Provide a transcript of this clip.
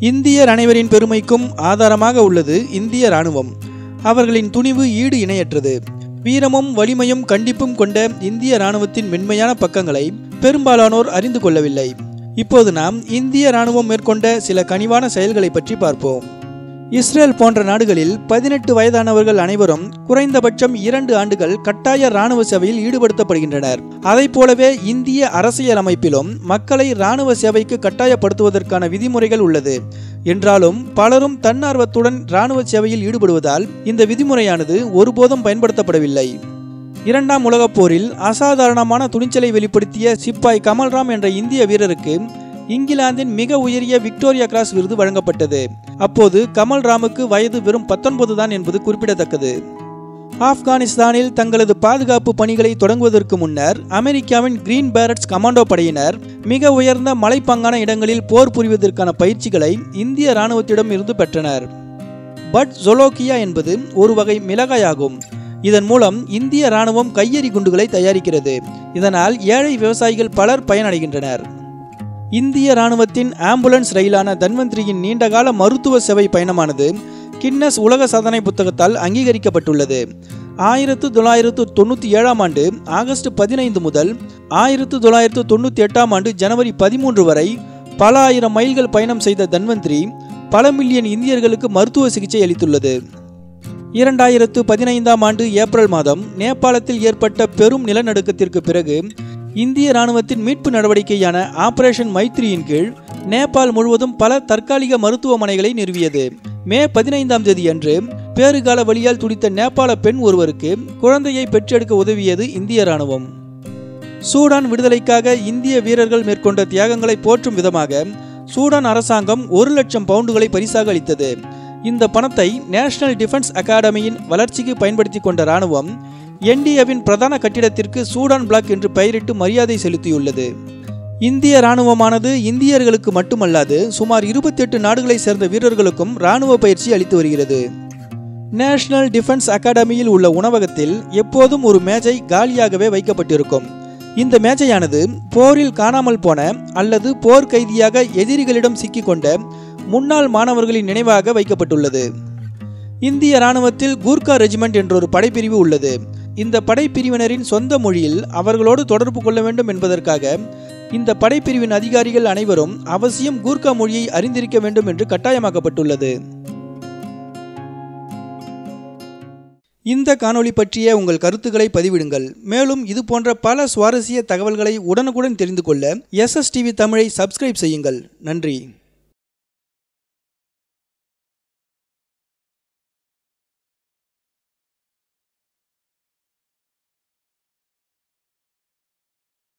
இந்தியர் அனைவரின் பெருமைக்கும் ஆதாரமாக உள்ளது இந்திய ராணுவம் அவர்களின் துணிவு ஈடு இணையற்றது. வீரமும் வலிமையும் கண்டிப்பும் கொண்ட இந்திய ராணுவத்தின் மென்மையான பக்கங்களை பெரும்பாலானோர் அறிந்து கொள்ளவில்லை. இப்போது நாம் இந்திய ராணுவம் மேற்கொண்ட சில கனிவான செயல்களை பற்றி பார்ப்போம். இஸ்ரேல் போன்ற நாடுகளில் பதினெட்டு வயதானவர்கள் அனைவரும் குறைந்தபட்சம் இரண்டு ஆண்டுகள் கட்டாய ராணுவ சேவையில் ஈடுபடுத்தப்படுகின்றனர். அதை போலவே இந்திய அரசியல் அமைப்பிலும் மக்களை ராணுவ சேவைக்கு கட்டாயப்படுத்துவதற்கான விதிமுறைகள் உள்ளது. என்றாலும் பலரும் தன்னார்வத்துடன் ராணுவ சேவையில் ஈடுபடுவதால் இந்த விதிமுறையானது ஒருபோதும் பயன்படுத்தப்படவில்லை. இரண்டாம் உலகப் போரில் அசாதாரணமான துணிச்சலை வெளிப்படுத்திய சிப்பாய் கமல்ராம் என்ற இந்திய வீரருக்கு இங்கிலாந்தின் மிக உயரிய விக்டோரியா கிராஸ் விருது வழங்கப்பட்டது. அப்போது கமல்ராமுக்கு வயது வெறும் பத்தொன்பது தான் என்பது குறிப்பிடத்தக்கது. ஆப்கானிஸ்தானில் தங்களது பாதுகாப்பு பணிகளை தொடங்குவதற்கு முன்னர் அமெரிக்காவின் கிரீன் பேரட்ஸ் கமாண்டோ படையினர் மிக உயர்ந்த மலைப்பாங்கான இடங்களில் போர் புரிவதற்கான பயிற்சிகளை இந்திய இராணுவத்திடம் இருந்து பெற்றனர். பட் ஜொலோக்கியா என்பது ஒரு வகை மிளகாயாகும். இதன் மூலம் இந்திய ராணுவம் கையெறி குண்டுகளை தயாரிக்கிறது. இதனால் ஏழை விவசாயிகள் பலர் பயனடைகின்றனர். இந்திய ராணுவத்தின் ஆம்புலன்ஸ் ரயிலான தன்வந்திரியின் நீண்டகால மருத்துவ சேவை பயணமானது கின்னஸ் உலக சாதனை புத்தகத்தால் அங்கீகரிக்கப்பட்டுள்ளது. ஆயிரத்து தொள்ளாயிரத்து தொண்ணூற்றி ஏழாம் ஆண்டு ஆகஸ்ட் பதினைந்து முதல் ஆயிரத்து தொள்ளாயிரத்து தொண்ணூற்றி எட்டாம் ஆண்டு ஜனவரி பதிமூன்று வரை பல ஆயிரம் மைல்கள் பயணம் செய்த தன்வந்திரி பல மில்லியன் இந்தியர்களுக்கு மருத்துவ சிகிச்சை அளித்துள்ளது. இரண்டாயிரத்து பதினைந்தாம் ஆண்டு ஏப்ரல் மாதம் நேபாளத்தில் ஏற்பட்ட பெரும் நிலநடுக்கத்திற்கு பிறகு இந்திய ராணுவத்தின் மீட்பு நடவடிக்கையான ஆபரேஷன் மைத்ரியின் கீழ் நேபாள் முழுவதும் பல தற்காலிக மருத்துவமனைகளை நிறுவியது. மே பதினைந்தாம் தேதி அன்று பேறுகால வழியால் துடித்த நேபாள பெண் ஒருவருக்கு குழந்தையை பெற்றெடுக்க உதவியது இந்திய ராணுவம் சூடான் விடுதலைக்காக இந்திய வீரர்கள் மேற்கொண்ட தியாகங்களை போற்றும் விதமாக சூடான் அரசாங்கம் ஒரு லட்சம் பவுண்டுகளை பரிசாக அளித்தது. இந்த பணத்தை நேஷனல் டிஃபென்ஸ் அகாடமியின் வளர்ச்சிக்கு பயன்படுத்தி கொண்ட ராணுவம் என்டிஏவின் பிரதான கட்டிடத்திற்கு சூடான் பிளாக் என்று பெயரிட்டு மரியாதை செலுத்தியுள்ளது. இந்திய ராணுவமானது இந்தியர்களுக்கு மட்டுமல்லாது சுமார் இருபத்தெட்டு நாடுகளைச் சேர்ந்த வீரர்களுக்கும் ராணுவ பயிற்சி அளித்து வருகிறது. நேஷனல் டிஃபென்ஸ் அகாடமியில் உள்ள உணவகத்தில் எப்போதும் ஒரு மேஜை காலியாகவே வைக்கப்பட்டிருக்கும். இந்த மேஜையானது போரில் காணாமல் போன அல்லது போர் கைதியாக எதிரிகளிடம் சிக்கிக்கொண்ட முன்னாள் மாணவர்களின் நினைவாக வைக்கப்பட்டுள்ளது. இந்திய ராணுவத்தில் கூர்கா ரெஜிமெண்ட் என்றொரு படைப்பிரிவு உள்ளது. இந்த படைப்பிரிவினரின் சொந்த மொழியில் அவர்களோடு தொடர்பு கொள்ள வேண்டும் என்பதற்காக இந்த படைப்பிரிவின் அதிகாரிகள் அனைவரும் அவசியம் கூர்கா மொழியை அறிந்திருக்க வேண்டும் என்று கட்டாயமாக்கப்பட்டுள்ளது. இந்த காணொளி பற்றிய உங்கள் கருத்துக்களை பதிவிடுங்கள். மேலும் இது போன்ற பல சுவாரஸ்ய தகவல்களை உடனுக்குடன் தெரிந்து கொள்ள எஸ்எஸ்டிவி தமிழை சப்ஸ்கிரைப் செய்யுங்கள். நன்றி.